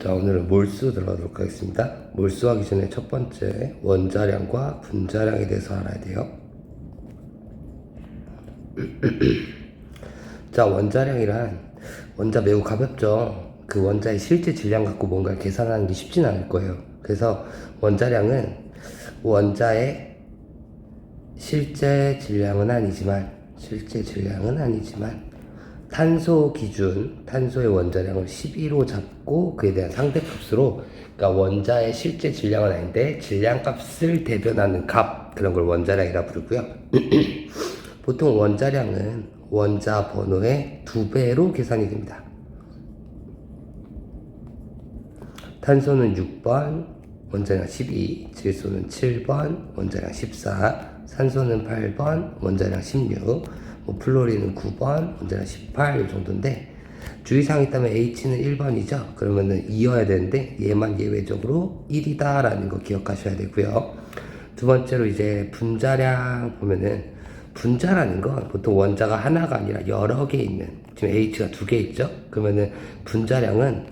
자, 오늘은 몰수 들어가도록 하겠습니다. 몰수하기 전에 첫 번째 원자량과 분자량에 대해서 알아야 돼요. 자, 원자량이란 원자 매우 가볍죠. 그 원자의 실제 질량 갖고 뭔가를 계산하는 게 쉽진 않을 거예요. 그래서 원자량은 원자의 실제 질량은 아니지만 실제 질량은 아니지만 탄소 기준 탄소의 원자량을 11로 잡고 그에 대한 상대값으로 그러니까 원자의 실제 질량은 아닌데 질량값을 대변하는 값 그런 걸 원자량이라 부르고요. 보통 원자량은 원자 번호의 두 배로 계산이 됩니다. 탄소는 6번, 원자량 12, 질소는 7번, 원자량 14, 산소는 8번, 원자량 16, 뭐 플로린은 9번, 원자량 18, 이 정도인데, 주의사항이 있다면 H는 1번이죠. 그러면은 2여야 되는데, 얘만 예외적으로 1이다라는 거 기억하셔야 되고요. 두 번째로 이제 분자량 보면은, 분자라는 건 보통 원자가 하나가 아니라 여러 개 있는, 지금 H가 두 개 있죠? 그러면은 분자량은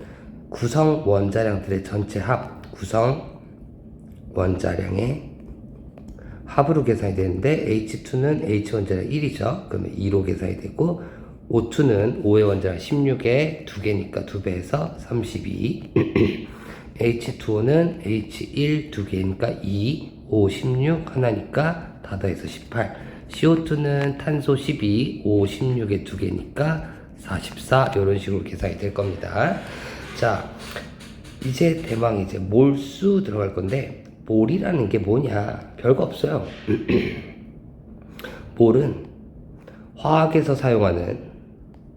구성 원자량들의 전체 합, 구성 원자량의 합으로 계산이 되는데 H2는 H 원자량 1이죠. 그러면 2로 계산이 되고 O2는 5의 원자량 16에 2개니까 2배에서 32 H2O는 H1 2개니까 2, 5, 16 하나니까 다 더해서 18 CO2는 탄소 12, O 16에 2개니까 44 이런 식으로 계산이 될 겁니다. 자, 이제 대망 이제 몰수 들어갈 건데 몰이라는 게 뭐냐? 별거 없어요. 몰은 화학에서 사용하는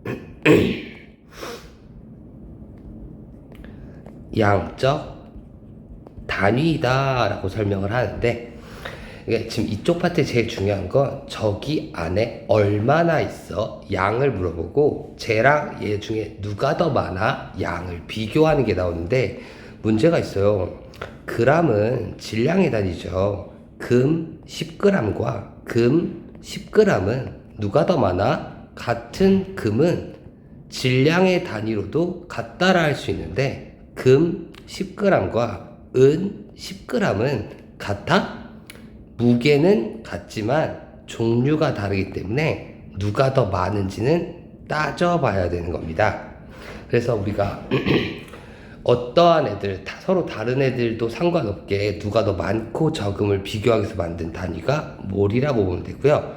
양적 단위다라고 설명을 하는데 지금 이쪽 파트 제일 중요한 건 저기 안에 얼마나 있어 양을 물어보고 쟤랑 얘 중에 누가 더 많아 양을 비교하는 게 나오는데 문제가 있어요. 그람은 질량의 단위죠. 금 10g과 금 10g은 누가 더 많아? 같은 금은 질량의 단위로도 같다라 할 수 있는데 금 10g과 은 10g은 같아? 무게는 같지만 종류가 다르기 때문에 누가 더 많은지는 따져봐야 되는 겁니다. 그래서 우리가 어떠한 애들, 다 서로 다른 애들도 상관없게 누가 더 많고 적음을 비교하기 위해서 만든 단위가 몰이라고 보면 되고요.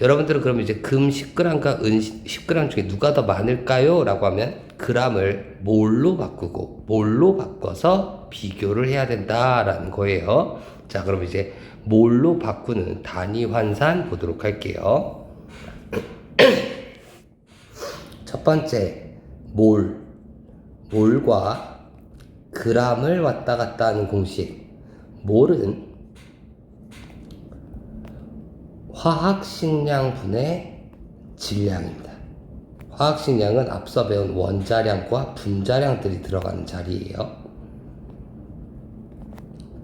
여러분들은 그러면 이제 금 10g과 은 10g 중에 누가 더 많을까요? 라고 하면 g을 몰로 바꾸고 몰로 바꿔서 비교를 해야 된다라는 거예요. 자, 그럼 이제 몰로 바꾸는 단위 환산 보도록 할게요. 첫 번째, 몰. 몰과 g을 왔다 갔다 하는 공식. 몰은 화학 식량분의 질량입니다. 화학 식량은 앞서 배운 원자량과 분자량들이 들어가는 자리예요.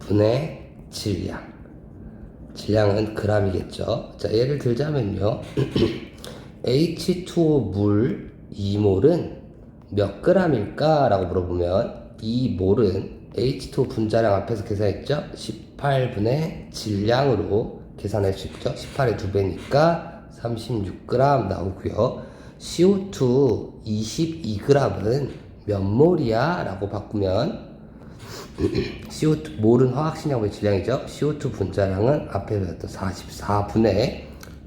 분의 질량. 질량은 g이겠죠. 자, 예를 들자면요. H2O 물 2몰은 몇 g일까? 라고 물어보면 이 몰은 H2O 분자량 앞에서 계산했죠? 18분의 질량으로 계산할 수 있죠? 18의 2배니까 36g 나오고요. CO2 22g은 몇 몰이야? 라고 바꾸면 CO2 몰은 화학식량분의 질량이죠. CO2 분자량은 앞에 배웠던 44분의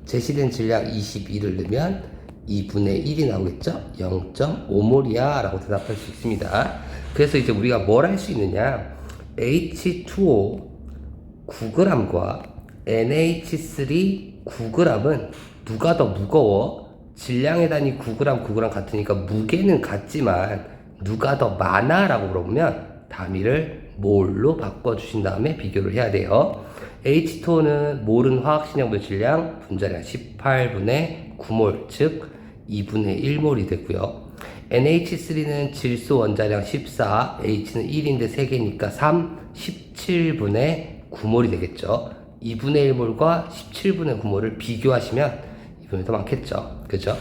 제시된 질량 22를 넣으면 2분의 1이 나오겠죠? 0.5몰이야 라고 대답할 수 있습니다. 그래서 이제 우리가 뭘 할 수 있느냐? H2O 9g과 NH3 9g은 누가 더 무거워? 질량의 단위 9g, 9g 같으니까 무게는 같지만 누가 더 많아? 라고 물어보면 단위를 몰로 바꿔주신 다음에 비교를 해야 돼요. H2O는 몰은 화학식량분 질량 분자량 18분의 9몰, 즉 2분의 1몰이 되고요. NH3는 질소 원자량 14, H는 1인데 3개니까 3, 17분의 9몰이 되겠죠. 2분의 1몰과 17분의 9몰을 비교하시면 이분이 더 많겠죠. 그죠?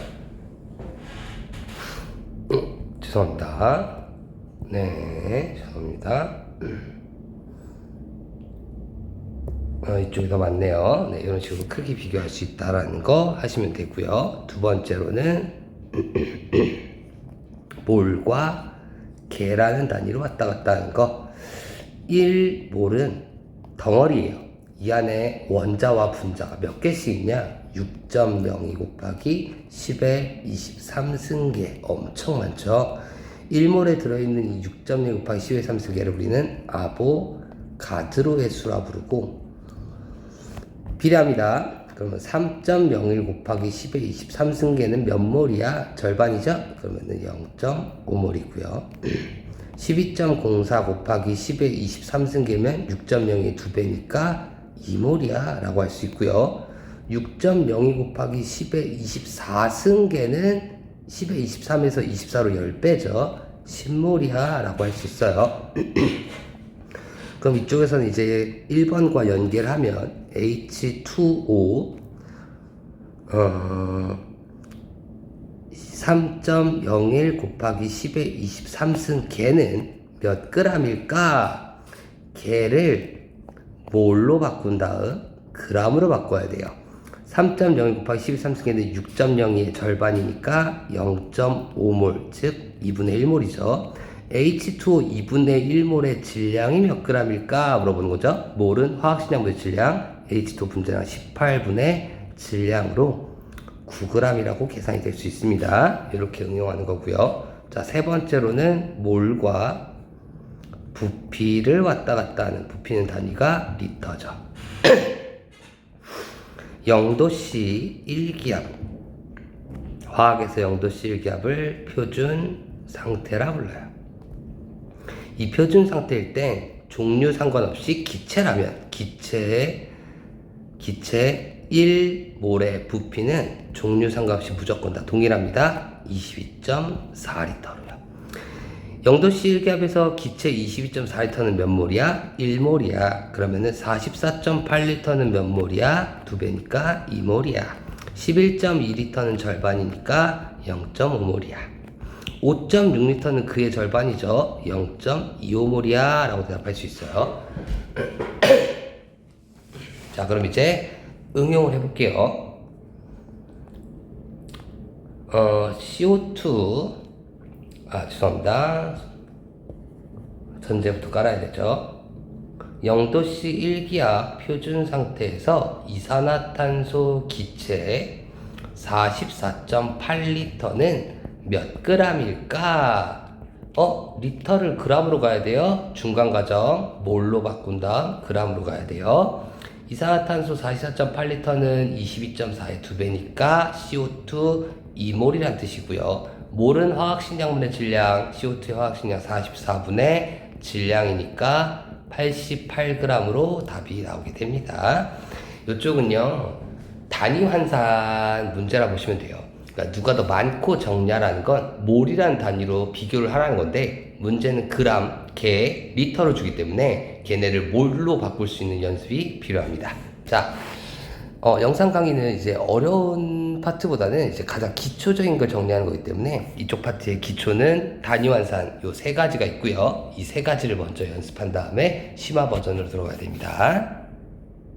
음, 죄송합니다. 네, 죄송합니다. 어, 이쪽이 더 많네요. 네, 이런 식으로 크기 비교할 수 있다라는 거 하시면 되고요. 두 번째로는 몰과 개라는 단위로 왔다 갔다 하는 거. 1 몰은 덩어리예요. 이 안에 원자와 분자가 몇 개씩 있냐? 6.02 곱하기 10의 23승계. 엄청 많죠? 1몰에 들어있는 이 6.02 곱하기 10의 3승계를 우리는 아보 가드로 의 수라 부르고 비례합니다. 그러면 3.01 곱하기 10의 23승계는 몇 몰이야? 절반이죠? 그러면은 0.5몰이고요. 12.04 곱하기 10의 23승계면 6.02의 2배니까 2몰이야 라고 할 수 있고요. 6.02 곱하기 10의 24승계는 10의 23에서 24로 10배죠. 10몰이야 라고 할 수 있어요. 그럼 이쪽에서는 이제 1번과 연결하면 H2O 어, 3.01 곱하기 10의 23승 개는 몇 g일까? 개를 몰로 바꾼 다음 g으로 바꿔야 돼요. 3.01 곱하기 13승계는 6.02의 절반이니까 0.5몰, 즉 2분의 1몰이죠. H2O 2분의 1몰의 질량이 몇 g일까 물어보는 거죠. 몰은 화학식량분의 질량, H2O 분자량 18분의 질량으로 9g이라고 계산이 될 수 있습니다. 이렇게 응용하는 거고요. 자, 세 번째로는 몰과 부피를 왔다 갔다 하는 부피는 단위가 리터죠. 0도씨 1기압 화학에서 0도씨 1기압을 표준 상태라 불러요. 이 표준 상태일 땐 종류 상관없이 기체라면 기체의 기체 1몰의 부피는 종류 상관없이 무조건 다 동일합니다. 22.4리터로요. 0도씨 1기압에서 기체 22.4리터는 몇 몰이야? 1몰이야. 그러면은 44.8리터는 몇 몰이야? 2배니까 2몰이야. 11.2리터는 절반이니까 0.5몰이야. 5.6리터는 그의 절반이죠. 0.25몰이야. 라고 대답할 수 있어요. 자, 그럼 이제 응용을 해볼게요. 어, CO2, 아, 죄송합니다. 전제부터 깔아야 되죠. 0도씨 1기압 표준 상태에서 이산화탄소 기체 44.8리터는 몇 g일까? 어, 리터를 g으로 가야 돼요. 중간 과정 몰로 바꾼 다음 g으로 가야 돼요. 이산화탄소 44.8리터는 22.4의 2배니까 CO2 2몰이란 뜻이고요. 몰은 화학식량분의 질량, CO2의 화학식량 44분의 질량이니까 88g으로 답이 나오게 됩니다. 이쪽은요, 단위 환산 문제라 보시면 돼요. 그러니까 누가 더 많고 적냐라는 건 몰이라는 단위로 비교를 하라는 건데 문제는 그람, 개, 리터로 주기 때문에 걔네를 몰로 바꿀 수 있는 연습이 필요합니다. 자, 어, 영상 강의는 이제 어려운 파트보다는 이제 가장 기초적인 걸 정리하는 거기 때문에 이쪽 파트의 기초는 단위 환산 요 세 가지가 있고요. 이 세 가지를 먼저 연습한 다음에 심화 버전으로 들어가야 됩니다.